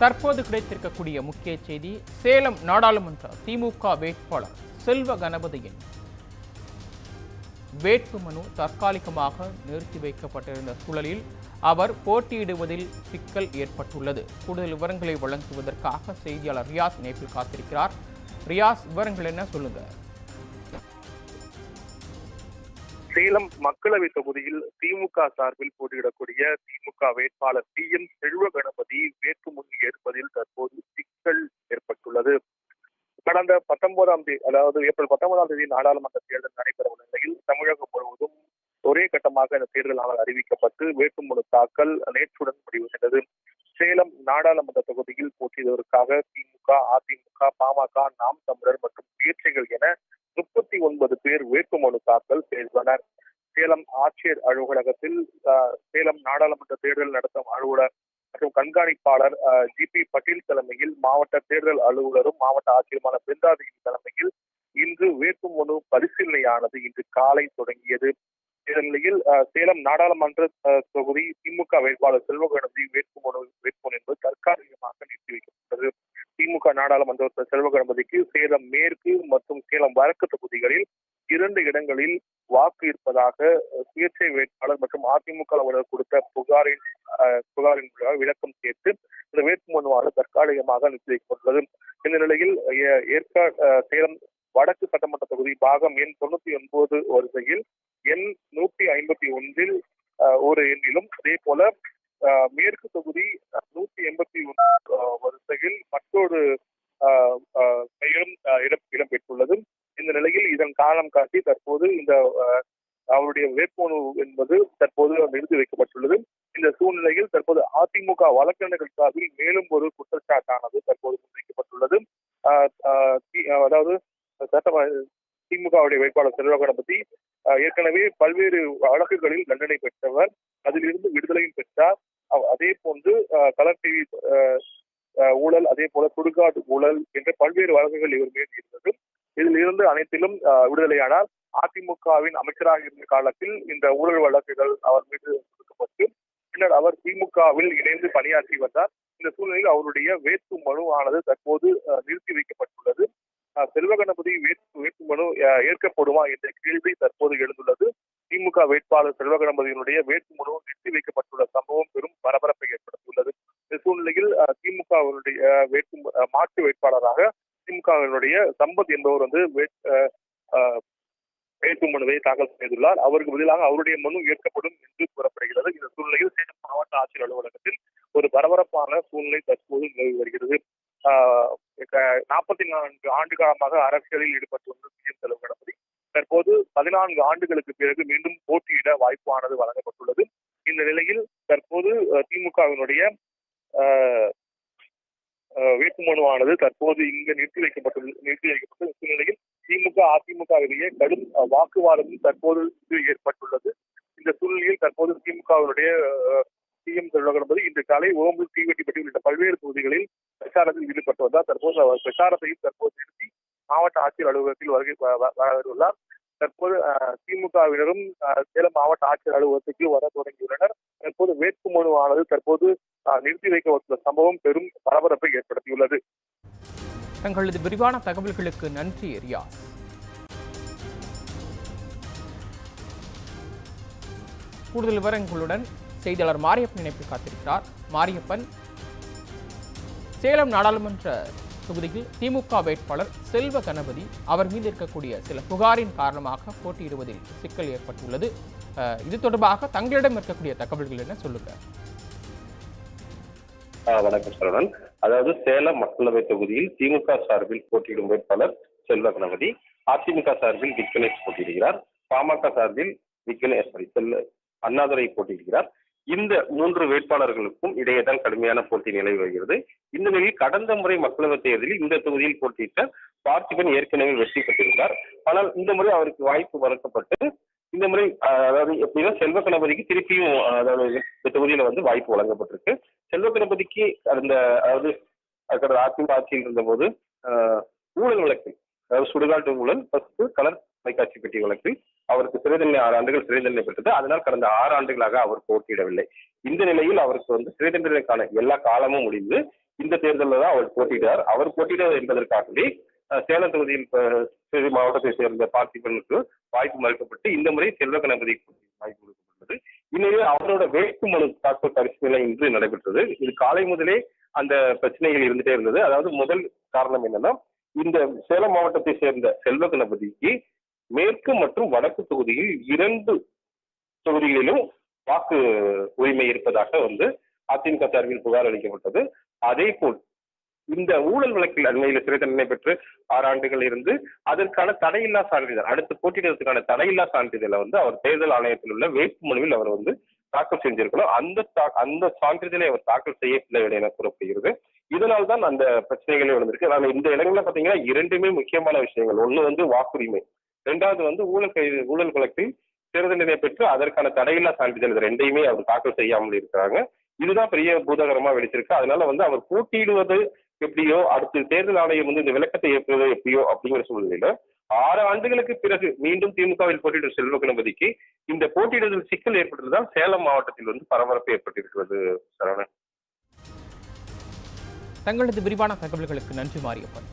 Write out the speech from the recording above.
தற்போது கிடைத்திருக்கக்கூடிய முக்கிய செய்தி சேலம் நாடாளுமன்ற திமுக வேட்பாளர் செல்வ கணபதியின் வேட்புமனு தற்காலிகமாக நிறுத்தி வைக்கப்பட்டிருந்த சூழலில் அவர் போட்டியிடுவதில் சிக்கல் ஏற்பட்டுள்ளது. கூடுதல் விவரங்களை வழங்குவதற்காக செய்தியாளர் ரியாஸ் நேப்பில் காத்திருக்கிறார். ரியாஸ் விவரங்கள் என்ன சொல்லுங்க? சேலம் மக்களவை தொகுதியில் திமுக சார்பில் போட்டியிடக்கூடிய திமுக வேட்பாளர் டி எம் செல்வ கணபதி வேட்புமனு ஏற்பதில் தற்போது சிக்கல் ஏற்பட்டுள்ளது. கடந்த பத்தொன்பதாம் தேதி அதாவது ஏப்ரல் பத்தொன்பதாம் தேதி நாடாளுமன்ற தேர்தல் நடைபெற உள்ள நிலையில் தமிழகம் முழுவதும் ஒரே கட்டமாக இந்த தேர்தல் நாள் அறிவிக்கப்பட்டு வேட்புமனு தாக்கல் நேற்றுடன் முடிவு முடிவடைந்தது. சேலம் நாடாளுமன்ற தொகுதியில் போட்டியிடுவதற்காக திமுக அதிமுக பாமக நாம் தமிழர் மற்றும் முயற்சிகள் என முப்பத்தி ஒன்பது பேர் வேட்புமனு தாக்கல் செய்துள்ளனர். சேலம் ஆட்சியர் அலுவலகத்தில் சேலம் நாடாளுமன்ற தேர்தல் நடத்தும் அலுவலர் மற்றும் கண்காணிப்பாளர் ஜி பி பட்டேல் தலைமையில் மாவட்ட தேர்தல் அலுவலரும் மாவட்ட ஆட்சியருமான பிருந்தாதேவி தலைமையில் இன்று வேட்புமனு பரிசீலனையானது இன்று காலை தொடங்கியது. இதன் நிலையில் சேலம் நாடாளுமன்ற தொகுதி திமுக வேட்பாளர் செல்வகணபதி வேட்புமனு வேட்புமனு என்பது தற்காலிகமாக நிறுத்தி வைக்கப்பட்டது. திமுக நாடாளுமன்ற செல்வகணபதிக்கு சேலம் மேற்கு மற்றும் சேலம் வடக்கு தொகுதிகளில் இரண்டு இடங்களில் வாக்கு இருப்பதாக சுயேட்சை வேட்பாளர் மற்றும் அதிமுக அலுவலர் கொடுத்த புகாரின் புகாரின் விளக்கம் கேட்டு இந்த வேட்புமனுவானது தற்காலிகமாக நிறுத்தி வைக்கப்பட்டுள்ளது இந்த நிலையில் ஏ- ஏற்காடு சேலம் வடக்கு சட்டமன்ற தொகுதி பாகம் எண் தொண்ணூத்தி ஒன்பது வரிசையில் எண் நூத்தி ஐம்பத்தி ஒன்றில் ஒரு எண்ணிலும் அதே போல மேற்கு தொகுதி அஹ், எண்பத்தி ஒன்று காட்டி தற்போது இந்த அவருடைய வேட்புமனு என்பது தற்போது நிறுத்தி வைக்கப்பட்டுள்ளது. இந்த சூழ்நிலையில் தற்போது அதிமுக வழக்கறிஞர்கள் சார்பில் மேலும் ஒரு குற்றச்சாட்டானது தற்போது முன்வைக்கப்பட்டுள்ளது அதாவது சட்ட திமுகவுடைய வேட்பாளர் செல்வகணபதி பத்தி ஏற்கனவே பல்வேறு வழக்குகளில் தண்டனை பெற்றவர் அதிலிருந்து விடுதலையும் பெற்றார். அவ்- அதே போன்று அஹ், கலர் டிவி ஊழல் அதே போல சுடுகாடு ஊழல் என்ற பல்வேறு வழக்குகள் இவர் மீது இருந்தது இதில் இருந்து அனைத்திலும் விடுதலையானால் அதிமுகவின் அமைச்சராக இருந்த காலத்தில் இந்த ஊழல் வழக்குகள் அவர் மீது கொடுக்கப்பட்டு பின்னர் அவர் திமுகவில் இணைந்து பணியாற்றி வந்தார். இந்த சூழ்நிலையில் அவருடைய வேட்பு மனு ஆனது தற்போது நிறுத்தி வைக்கப்பட்டுள்ளது. அஹ், செல்வகணபதி வேட்பு வேட்புமனு மனு ஏற்கப்படுமா என்ற கேள்வி தற்போது எழுந்துள்ளது. திமுக வேட்பாளர் செல்வகணபதியினுடைய வேட்புமனு நிறுத்தி வைக்கப்பட்டுள்ள சம்பவம் பெரும் பரபரப்பை ஏற்படுத்தியுள்ளது. இந்த சூழ்நிலையில் அஹ், திமுகவினுடைய வேட்பு அஹ், மாற்று வேட்பாளராக திமுகவினுடைய சம்பத் என்பவர் வந்து வேட்- வேட்புமனுவை தாக்கல் செய்துள்ளார். அவருக்கு பதிலாக அவருடைய மனு ஏற்கப்படும் என்று கூறப்படுகிறது. இந்த சூழ்நிலையில் சேலம் மாவட்ட ஆட்சியர் அலுவலகத்தில் ஒரு பரபரப்பான சூழ்நிலை தற்போது நிலவி வருகிறது. நாற்பத்தி நான்கு ஆண்டு காலமாக அரசியலில் ஈடுபட்டு வந்த சிஎம் கணபதி தற்போது பதினான்கு ஆண்டுகளுக்கு பிறகு மீண்டும் போட்டியிட வாய்ப்பானது வழங்கப்பட்டுள்ளது. இந்த நிலையில் தற்போது திமுகவினுடைய வேட்புமனுவானது தற்போது இங்கு நிறுத்தி வைக்கப்பட்டுள்ள நிறுத்தி வைக்கப்பட்ட சூழ்நிலையில் திமுக அதிமுக இடையே கடும் அஹ், வாக்குவாதம் தற்போது ஏற்பட்டுள்ளது. இந்த சூழ்நிலையில் தற்போது திமுகவினுடைய சிஎம் செல்வகணபதி இன்று காலை ஓம்பூர் தீவெட்டிப்பட்டி உள்ளிட்ட பல்வேறு பகுதிகளில் பிரச்சாரத்தில் ஈடுபட்டு வந்தார். தற்போது அவர் பிரச்சாரத்தையும் தற்போது நிறுத்தி மாவட்ட ஆட்சியர் அலுவலகத்தில் வருகை வ- வ- தற்போது திமுகவினரும் சேலம் மாவட்ட ஆட்சியர் அலுவலகத்துக்கு வர தொடங்கியுள்ளனர். தற்போது வேட்புமனுவானது தற்போது நிறுத்தி வைக்கப்பட்டுள்ள சம்பவம் பெரும் பரபரப்பை ஏற்படுத்தியுள்ளது. தங்களது விரிவான தகவல்களுக்கு நன்றி ரியாஸ். கூடுதல் விவரங்களுடன் செய்தியாளர் மாரியப்பன் இணைப்பில் காத்திருக்கிறார். மாரியப்பன் சேலம் நாடாளுமன்ற தொகுதியில் திமுக வேட்பாளர் செல்வ கணபதி அவர் மீது இருக்கக்கூடிய சில புகாரின் காரணமாக போட்டியிடுவதில் சிக்கல் ஏற்பட்டுள்ளது. இது தொடர்பாக தங்களிடம் இருக்கக்கூடிய தகவல்கள் என்ன சொல்லுங்க? வணக்கம் சரவணன். அதாவது சேலம் மக்களவை தொகுதியில் திமுக சார்பில் போட்டியிடும் வேட்பாளர் செல்வ கணபதி அதிமுக சார்பில் விக்னேஷ் போட்டியிடுகிறார். பாமக சார்பில் விக்னேஷ் சாரி செல்ல அண்ணாதுரை போட்டியிடுகிறார். இந்த மூன்று வேட்பாளர்களுக்கும் இடையே தான் கடுமையான போட்டி நிலவி வருகிறது. இந்த நிலையில் கடந்த முறை மக்களவைத் தேர்தலில் இந்த தொகுதியில் போட்டியிட்ட பார்த்திபன் ஏற்கனவே வெற்றி பெற்றிருந்தார். ஆனால் இந்த முறை அவருக்கு வாய்ப்பு வழங்கப்பட்டு இந்த முறை அதாவது எப்படின்னா செல்வ கணபதிக்கு திருப்பியும் அதாவது இந்த தொகுதியில வந்து வாய்ப்பு வழங்கப்பட்டிருக்கு. செல்வ கணபதிக்கு அந்த அதாவது கடந்த அதிமுக ஆட்சியில் இருந்தபோது ஆஹ், ஊழல் வழக்கில் அதாவது சுடுகாட்டு ஊழல் ஃபர்ஸ்ட் கலர் தொலைக்காட்சி பெட்டி வழக்கில் அவருக்கு சிறை தண்டனை ஆறு ஆண்டுகள் சிறை தண்டனை பெற்றது. அதனால் கடந்த ஆறு ஆண்டுகளாக அவர் போட்டியிடவில்லை. இந்த நிலையில் அவருக்கு வந்து சிறை தண்டனைக்கான எல்லா காலமும் முடிந்து இந்த தேர்தலில் தான் அவர் போட்டியிடார் அவர் போட்டியிட என்பதற்காகவே சேலம் தொகுதியில் மாவட்டத்தை சேர்ந்த பார்த்திபனுக்கு வாய்ப்பு மறுக்கப்பட்டு இந்த முறை செல்வ கணபதி வாய்ப்பு இந்நிலையில் அவரோட வேட்புமனு தாக்கல் பரிசீலனை இன்று நடைபெற்றது. இது காலை முதலே அந்த பிரச்சனைகள் இருந்துட்டே இருந்தது. அதாவது முதல் காரணம் என்னன்னா இந்த சேலம் மாவட்டத்தை சேர்ந்த செல்வ கணபதிக்கு மேற்கு மற்றும் வடக்கு தொகுதியில் இரண்டு தொகுதிகளிலும் வாக்கு உரிமை இருப்பதாக வந்து அதிமுக சார்பில் புகார் அளிக்கப்பட்டது. அதே போல் இந்த ஊழல் வழக்கில் அண்மையில் சிறை தண்டனை பெற்று ஆறு ஆண்டுகள் இருந்து அதற்கான தடையில்லா சான்றிதழ் அடுத்து போட்டியிடுவதற்கான தடையில்லா சான்றிதழை வந்து அவர் தேர்தல் ஆணையத்தில் உள்ள வேட்புமனுவில் அவர் வந்து தாக்கல் செஞ்சிருக்கணும். அந்த தா- அந்த சான்றிதழை அவர் தாக்கல் செய்யவில்லை என கூறப்படுகிறது. இதனால் தான் அந்த பிரச்சனைகளே வந்திருக்கு ஆனால் இந்த இடங்கள்ல பாத்தீங்கன்னா இரண்டுமே முக்கியமான விஷயங்கள். ஒண்ணு வந்து வாக்குரிமை ரெண்டாவது வந்து ஊழல் கைது ஊழல் வழக்கில் தேர்தலினை பெற்று அதற்கான தடையில்லா சான்றிதழ் இது ரெண்டையுமே அவர் தாக்கல் செய்யாமல் இருக்கிறாங்க. இதுதான் பெரிய பூதகரமா வெடிச்சிருக்கு அதனால வந்து அவர் போட்டியிடுவது எப்படியோ அடுத்து தேர்தல் ஆணையம் வந்து இந்த விளக்கத்தை ஏற்பது எப்படியோ அப்படிங்கிற சூழ்நிலையில ஆறு ஆண்டுகளுக்கு பிறகு மீண்டும் திமுகவில் போட்டியிடும் செல்வ கணபதிக்கு இந்த போட்டியிடுதல் சிக்கல் ஏற்பட்டதுதான் சேலம் மாவட்டத்தில் வந்து பரபரப்பு ஏற்பட்டிருக்கிறது சரவணன். தங்களது விரிவான தகவல்களுக்கு நன்றி மாரியப்பன்.